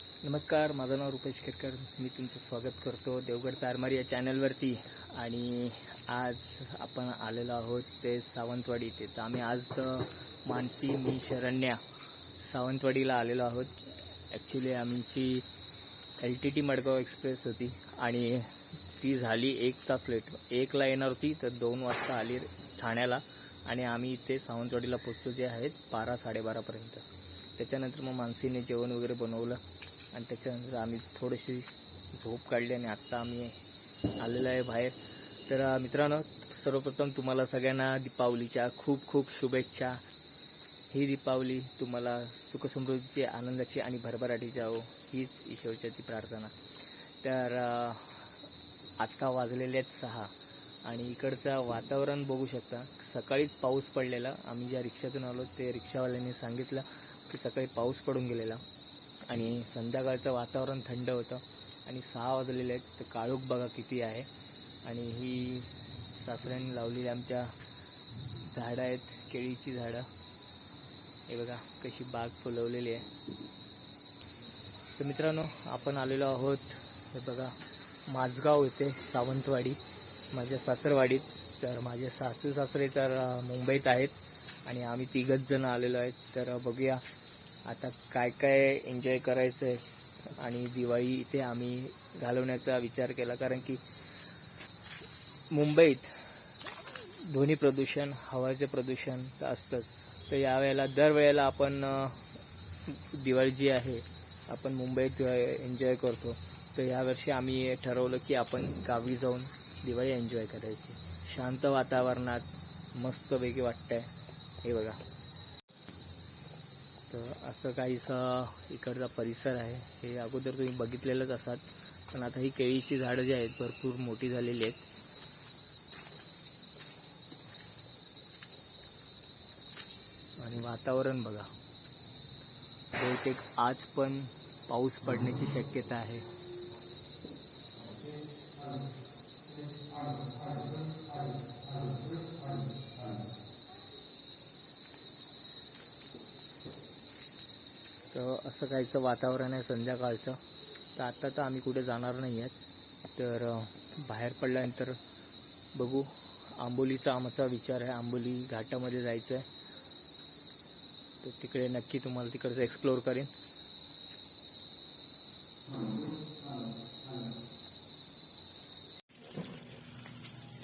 नमस्कार माझं नाव रुपेश केरकर मी तुमचं स्वागत करतो देवगड चारमारी या चॅनलवरती. आणि आज आपण आलेलो आहोत ते सावंतवाडी इथे. तर आम्ही आज मानसी मी शरण्या सावंतवाडीला आलेलो आहोत. ॲक्च्युली आमची L T T Madgaon express होती. आणि ती झाली एक तास लेट एकला येणार होती तर दोन वाजता आली ठाण्याला. आणि आम्ही इथे सावंतवाडीला पोचलो जे आहेत बारा साडेबारापर्यंत त्याच्यानंतर मग मानसीने जेवण वगैरे बनवलं. आणि त्याच्यानंतर आम्ही थोडीशी झोप काढली आणि आत्ता आम्ही आलेलो आहे बाहेर. तर मित्रांनो सर्वप्रथम तुम्हाला सगळ्यांना दीपावलीच्या खूप खूप शुभेच्छा. ही दीपावली तुम्हाला सुखसमृद्धीची आनंदाची आणि भरभराटी जावो हीच ईश्वरच्याची प्रार्थना. तर आत्ता वाजलेले आहेत सहा आणि इकडचं वातावरण बघू शकता. सकाळीच पाऊस पडलेला. आम्ही ज्या रिक्षातून आलो ते रिक्षावाल्यांनी सांगितलं की सकाळी पाऊस पडून गेलेला. आणि संध्याकाळचं वातावरण थंड होतं. आणि सहा वाजलेले आहेत. तर काळोख बघा किती आहे. आणि ही सासऱ्यांनी लावलेली आमच्या झाडं आहेत. केळीची झाडं. हे बघा कशी बाग फुलवलेली आहे. तर मित्रांनो आपण आलेलो आहोत. हे बघा माझगाव येथे सावंतवाडी माझ्या सासरवाडीत. तर माझे सासू सासरे तर मुंबईत आहेत. आणि आम्ही तिघच जण आलेलो आहेत. तर बघूया. आता काय काय एन्जॉय करायचं आहे आणि दिवाळी इथे आम्ही घालवण्याचा विचार केला कारण की मुंबईत ध्वनी प्रदूषण हवाचे प्रदूषण तर असतंच. तर यावेळेला दरवेळेला आपण दिवाळी जी आहे आपण मुंबईत एन्जॉय करतो. तर यावर्षी आम्ही ठरवलं की आपण गावी जाऊन दिवाळी एन्जॉय करायची. शांत वातावरणात मस्त वेगळी वाटतंय. हे बघा. तर असं काहीसा इकडचा परिसर आहे. हे अगोदर तुम्ही बघितलेलंच असाल. पण आता ही केळीची झाडं जी आहेत भरपूर मोठी झालेली आहेत. आणि वातावरण बघा. बहुतेक आज पण पाऊस पडण्याची शक्यता आहे. असं काहीचं वातावरण आहे संध्याकाळचं. तर आत्ता तर आम्ही कुठे जाणार नाही आहेत तर बाहेर पडल्यानंतर बघू. आंबोलीचा आमचा विचार आहे. आंबोली घाटामध्ये जायचं आहे तर तिकडे नक्की तुम्हाला तिकडचं एक्सप्लोअर करेन.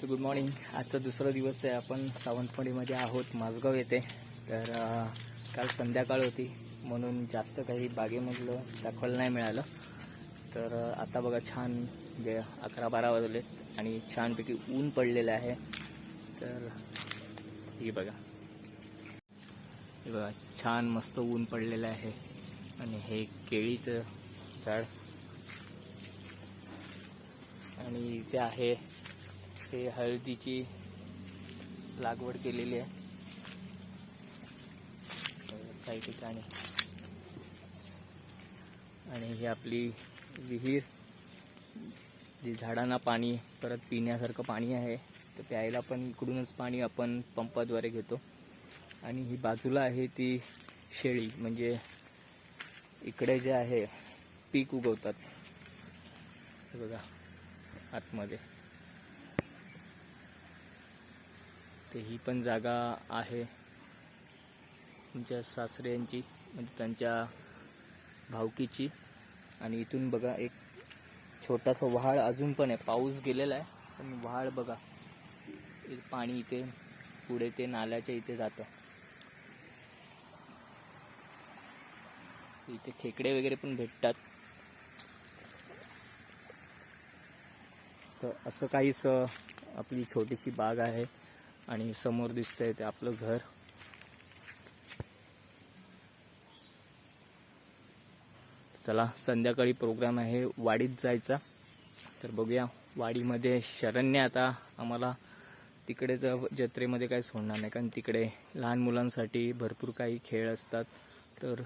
तर गुड मॉर्निंग आजचा दुसरा दिवस आहे. आपण सावंतवाडीमध्ये आहोत. माझगाव येथे. तर काल संध्याकाळ होती. म्हणून जास्त काही बागेमधलं दाखवायला नाही मिळालं. तर आता बघा छान जे अकरा बारा वाजले आणि छानपैकी ऊन पडलेलं आहे. तर हे बघा. हे बघा छान मस्त ऊन पडलेलं आहे. आणि हे केळीचं झाड. आणि इथे आहे हे हळदीची लागवड केलेली आहे. काही ठिकाणी आणि ही आपली विहीर जी झाडांना पाणी परत पिण्यासारखं पाणी आहे तर प्यायला पण इकडूनच पाणी आपण पंपाद्वारे घेतो. आणि ही बाजूला आहे ती शेळी म्हणजे इकडे जे आहे पीक उगवतात. बघा आतमध्ये. तर ही पण जागा आहे. तुमच्या सासऱ्यांची म्हणजे त्यांच्या भावकीची. आणि इथून बघा एक छोटासा वहाळ अजून पण आहे. पाऊस गेलेला आहे पण वहाळ बघा. इथे पाणी इथे पुढे ते नाल्याच्या इथे जातं. इथे खेकडे वगैरे पण भेटतात. तर असं काहीच आपली छोटीशी बाग आहे आणि समोर दिसतंय ते आपलं घर. चला संध्याकाळी प्रोग्राम आहे वाडीत जायचा. तर बघूया वाडीमध्ये शरण्य आता आम्हाला तिकडे तर जत्रेमध्ये काही सोडणार नाही कारण तिकडे लहान मुलांसाठी भरपूर काही खेळ असतात. तर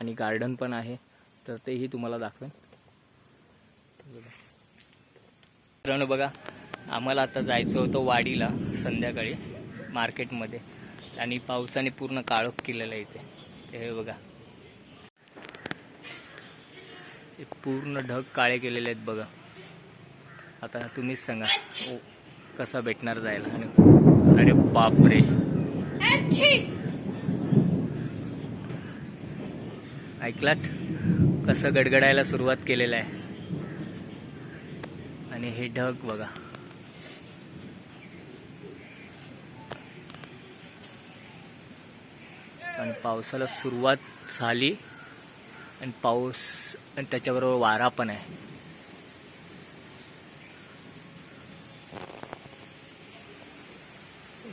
आणि गार्डन पण आहे तर तेही तुम्हाला दाखवेन. मित्रांनो बघा आम्हाला आता जायचं होतं वाडीला संध्याकाळी मार्केटमध्ये आणि पावसाने पूर्ण काळोख केलेलं आहे इथे. हे बघा. हे पूर्ण ढग काळे केलेले आहेत बघा. आता तुम्हीच सांगा ओ, कसा भेटणार जायला? आणि अरे बापरे. ऐकलात? कसं गडगडायला सुरुवात केलेलं आहे. आणि हे ढग बघा. आणि पावसाला सुरुवात झाली. आणि पाऊस आणि त्याच्याबरोबर वारा पण आहे.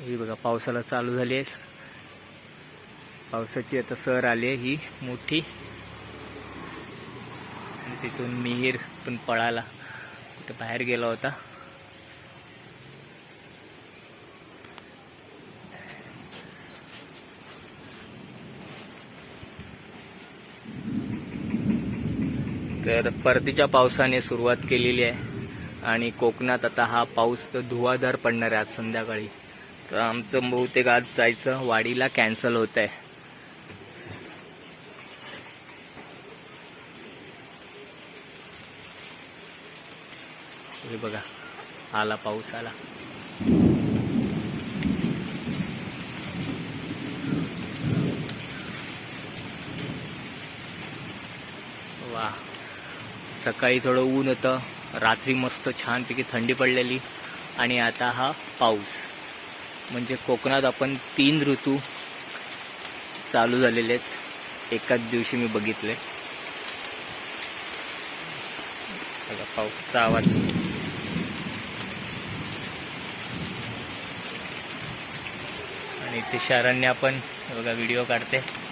ही बघा पावसाला चालू झाली आहे. पावसाची आता सर आली आहे ही मोठी. आणि तिथून मिहीर पण पळाला. कुठे बाहेर गेला होता. तर परतीच्या पावसाने सुरुवात केलेली आहे. आणि कोकणात आता हा पाऊस तर धुवाधार पडणार आहे आज संध्याकाळी. तर आमचं बहुतेक आज जायचं वाडीला कॅन्सल होत आहे हे बघा आला पाऊस आला. वा सकाळी थोडं ऊन होतं रात्री मस्त छानपैकी थंडी पडलेली आणि आता हा पाऊस. म्हणजे कोकणात आपण तीन ऋतू चालू झालेले आहेत. एकाच दिवशी मी बघितले. बघा पावसाचा आवाज. आणि ते शहरांनी आपण बघा व्हिडिओ काढते.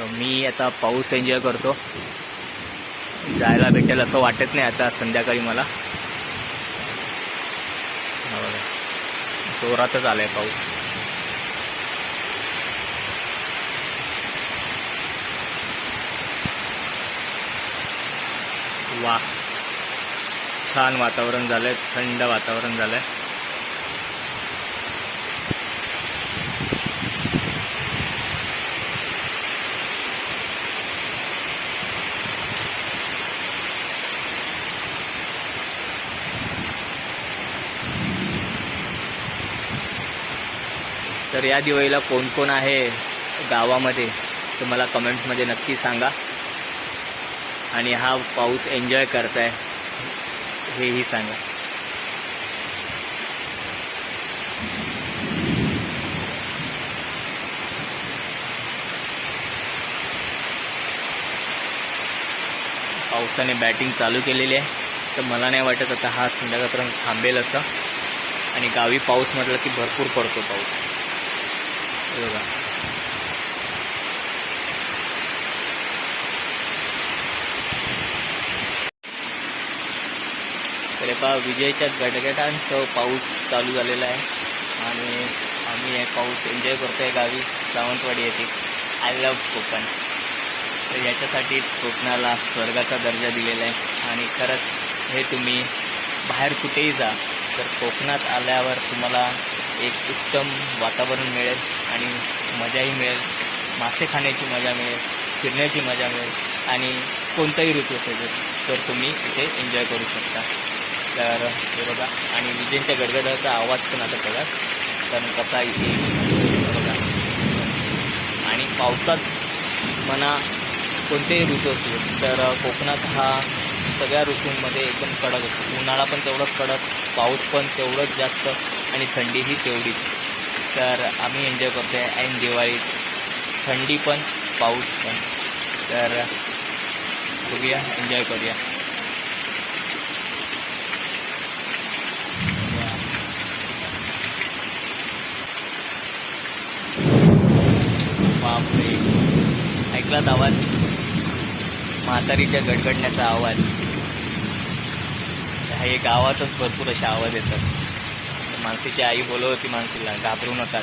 तर मी आता पाऊस एन्जॉय करतो. जायला भेटेल असं वाटत नाही आता संध्याकाळी मला. हो जोरातच आला आहे पाऊस. वा छान वातावरण झालंय थंड वातावरण झालंय. तर या दिवाळीला कोण कोण आहे गावामध्ये तर मला कमेंट्समध्ये नक्की सांगा. आणि हा पाऊस एन्जॉय करताय हेही सांगा. पावसाने बॅटिंग चालू केलेली आहे तर मला नाही वाटत आता हा संध्याकाळपर्यंत थांबेल असं. आणि गावी पाऊस म्हटलं की भरपूर पडतो पाऊस. बघा तर पहा विजयच्या गडगडांसह पाऊस चालू झालेला आहे. आणि आम्ही हे पाऊस एन्जॉय करतो आहे गावी सावंतवाडी येथे. I love Konkan. तर याच्यासाठी कोकणाला स्वर्गाचा दर्जा दिलेला आहे. आणि खरंच हे तुम्ही बाहेर कुठेही जा तर कोकणात आल्यावर तुम्हाला एक उत्तम वातावरण मिळेल आणि मजाही मिळेल. मासे खाण्याची मजा मिळेल फिरण्याची मजा मिळेल आणि कोणताही ऋतू असेल तर तुम्ही इथे एन्जॉय करू शकता. तर हे बघा आणि विजेंच्या गडगडाचा आवाज पण आता बघा. कारण कसा इथे बघा. आणि पावसात म्हणा कोणतेही ऋतू असले तर कोकणात हा सगळ्या ऋतूंमध्ये एकदम कडक असतो. उन्हाळा पण तेवढंच कडक पाऊस पण तेवढंच जास्त आणि थंडीही तेवढीच. तर आम्ही एन्जॉय करतो आहे ऐन दिवाळीत थंडी पण पाऊस पण. तर बघूया एन्जॉय करूया. बापरे. ऐकलात आवाज? म्हातारीच्या गडगडण्याचा आवाज. हे गावातच भरपूर असे आवाज येतात. मानसीची आई बोलवती मानसीला घाबरू नका.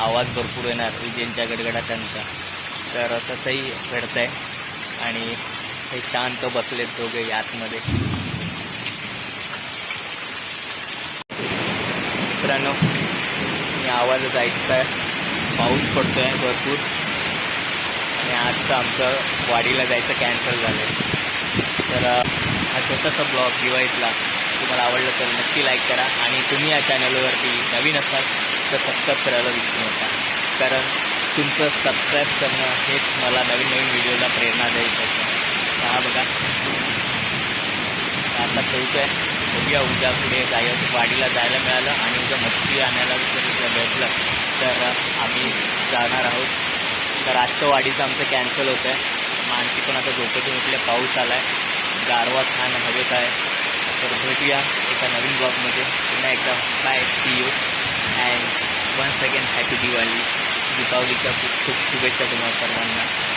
आवाज भरपूर येणार विजेंच्या गडगडाटांचा तर तसंही घडतं आहे आणि हे शांत बसलेत दोघे आतमध्ये. मित्रांनो मी आवाजच ऐकताय. पाऊस पडतोय भरपूर. आणि आजचं आमचं वाडीला जायचं कॅन्सल झालं तर हा छोटासा ब्लॉग दिवाळीतला. तुम्हाला आवडलं तर नक्की लाईक करा आणि तुम्ही या चॅनलवरती नवीन असाल तर सबस्क्राईब करायला विसरू नका. कारण तुमचं सबस्क्राईब करणं हेच मला नवीन नवीन व्हिडिओला प्रेरणा द्यायचं असतं हा बघा. आता ठेवतोय बघूया उद्या पुढे जायचं वाडीला जायला मिळालं आणि उद्या मच्छी आणायला जर भेटलं तर आम्ही जाणार आहोत. तर आजच्या वाडीचं आमचं कॅन्सल होतं आहे माणसी पण आता झोपेतून उठले पाऊस आला आहे गारवा छान हवेत आहे. तर भेटूया एका नवीन ब्लॉगमध्ये. पुन्हा एकदा bye see you and one second happy Diwali दीपावलीच्या खूप खूप शुभेच्छा तुम्हाला सर्वांना.